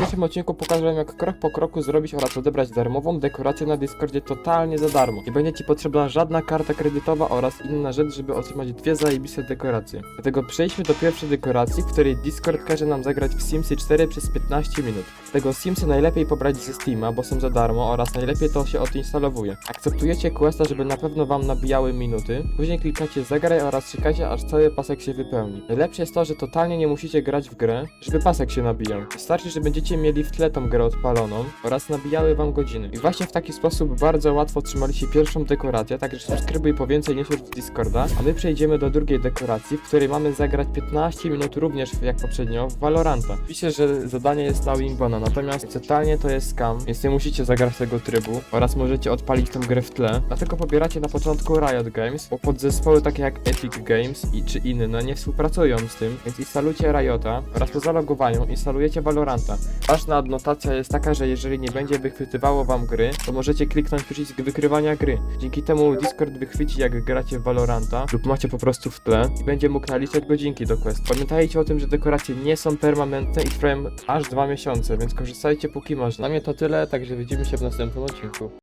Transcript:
dzisiejszym odcinku pokażę wam jak krok po kroku zrobić oraz odebrać darmową dekorację na Discordzie totalnie za darmo. Nie będzie ci potrzebna żadna karta kredytowa oraz inna rzecz, żeby otrzymać dwie zajebiste dekoracje. Dlatego przejdźmy do pierwszej dekoracji, w której Discord każe nam zagrać w Simsy 4 przez 15 minut. Tego Simsy najlepiej pobrać ze Steama, bo są za darmo oraz najlepiej to się odinstalowuje. Akceptujecie questa, żeby na pewno wam nabijały minuty, później klikacie zagraj oraz czekacie aż cały pasek się wypełni. Najlepsze jest to, że totalnie nie musicie grać w grę, żeby pasek się nabijał. Wystarczy, że będziecie mieli w tle tą grę odpaloną oraz nabijały wam godziny. I właśnie w taki sposób bardzo łatwo otrzymaliście pierwszą dekorację, także subskrybuj po więcej news w Discorda, a my przejdziemy do drugiej dekoracji, w której mamy zagrać 15 minut również jak poprzednio w Valoranta. Pisze, że zadanie jest na Wingbona, natomiast totalnie to jest scam, więc nie musicie zagrać tego trybu oraz możecie odpalić tą grę w tle. Dlatego pobieracie na początku Riot Games, bo podzespoły takie jak Epic Games i czy inne nie współpracują z tym, więc instalujcie Riota oraz po zalogowaniu instalujecie Valoranta. Ważna adnotacja jest taka, że jeżeli nie będzie wychwytywało wam gry, to możecie kliknąć przycisk wykrywania gry. Dzięki temu Discord wychwyci jak gracie w Valoranta lub macie po prostu w tle i będzie mógł naliczać godzinki do quest. Pamiętajcie o tym, że dekoracje nie są permanentne i trwają aż dwa miesiące, więc korzystajcie póki można. Dla mnie to tyle, także widzimy się w następnym odcinku.